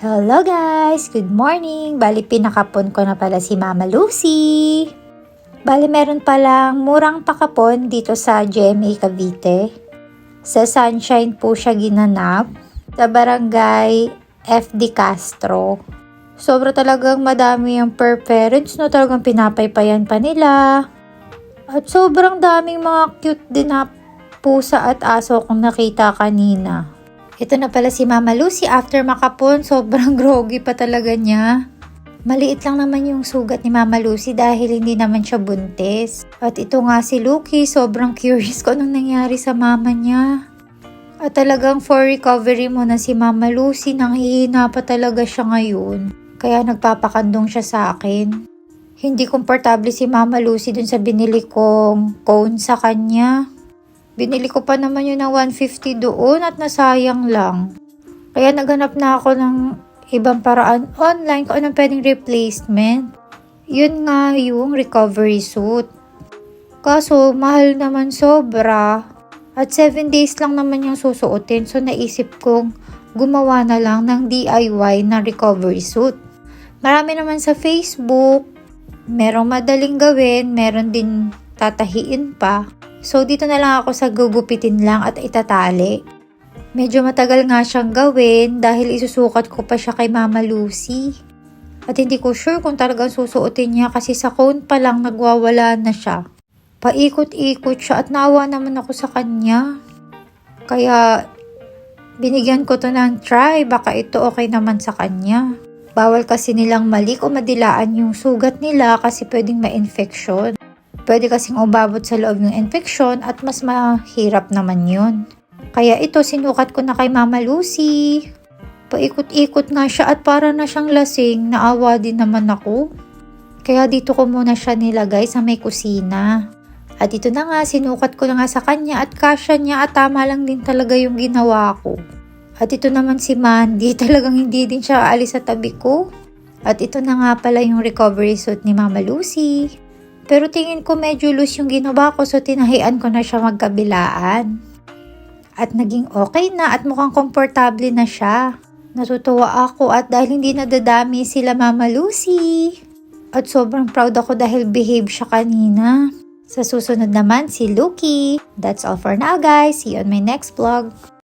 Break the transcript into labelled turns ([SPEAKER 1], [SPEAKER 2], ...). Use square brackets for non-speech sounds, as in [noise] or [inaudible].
[SPEAKER 1] Hello guys! Good morning! Bali, pinakapon ko na pala si Mama Lucy. Bali, meron palang murang pakapon dito sa GMA Cavite. Sa Sunshine po siya ginanap. Sa barangay FD Castro. Sobra talagang madami yung per parents, no? Talagang pinapaypayan pa nila. At sobrang daming mga cute din na pusa at aso kung nakita kanina. Ito na pala si Mama Lucy after makapon, [laughs] sobrang groggy pa talaga niya. Maliit lang naman yung sugat ni Mama Lucy dahil hindi naman siya buntis. At ito nga si Lucky, sobrang curious ko anong nangyari sa mama niya. At talagang for recovery mo na si Mama Lucy, nanghihina pa talaga siya ngayon. Kaya nagpapakandong siya sa akin. Hindi komportable si Mama Lucy dun sa binili kong cone sa kanya. Binili ko pa naman yun ng 150 doon at nasayang lang. Kaya naghanap na ako ng ibang paraan online kung anong pwedeng replacement. Yun nga yung recovery suit. Kaso, mahal naman sobra. At 7 days lang naman yung susuotin. So, naisip kong gumawa na lang ng DIY na recovery suit. Marami naman sa Facebook. Merong madaling gawin. Meron din tatahiin pa. So, dito na lang ako sa gugupitin lang at itatali. Medyo matagal nga siyang gawin dahil isusukat ko pa siya kay Mama Lucy. At hindi ko sure kung talagang susuotin niya kasi sa cone pa lang nagwawala na siya. Paikot-ikot siya at naawa naman ako sa kanya. Kaya binigyan ko to ng try, baka ito okay naman sa kanya. Bawal kasi nilang malik o madilaan yung sugat nila kasi pwedeng ma-infection. Pwede kasing umabot sa loob ng infection at mas mahirap naman yun. Kaya ito sinukat ko na kay Mama Lucy. Paikot-ikot nga siya at para na siyang lasing, naawa din naman ako. Kaya dito ko muna siya nilagay sa may kusina. At ito na nga, sinukat ko na nga sa kanya at kasya niya at tama lang din talaga yung ginawa ko. At ito naman si Mandy, [laughs] talagang hindi din siya aalis sa tabi ko. At ito na nga pala yung recovery suit ni Mama Lucy. Pero tingin ko medyo loose yung ginawa ko so tinahian ko na siya magkabilaan. At naging okay na at mukhang komportable na siya. Natutuwa ako at dahil hindi nadadami sila Mama Lucy. At sobrang proud ako dahil behave siya kanina. Sa susunod naman si Lucky. That's all for now guys. See you on my next vlog.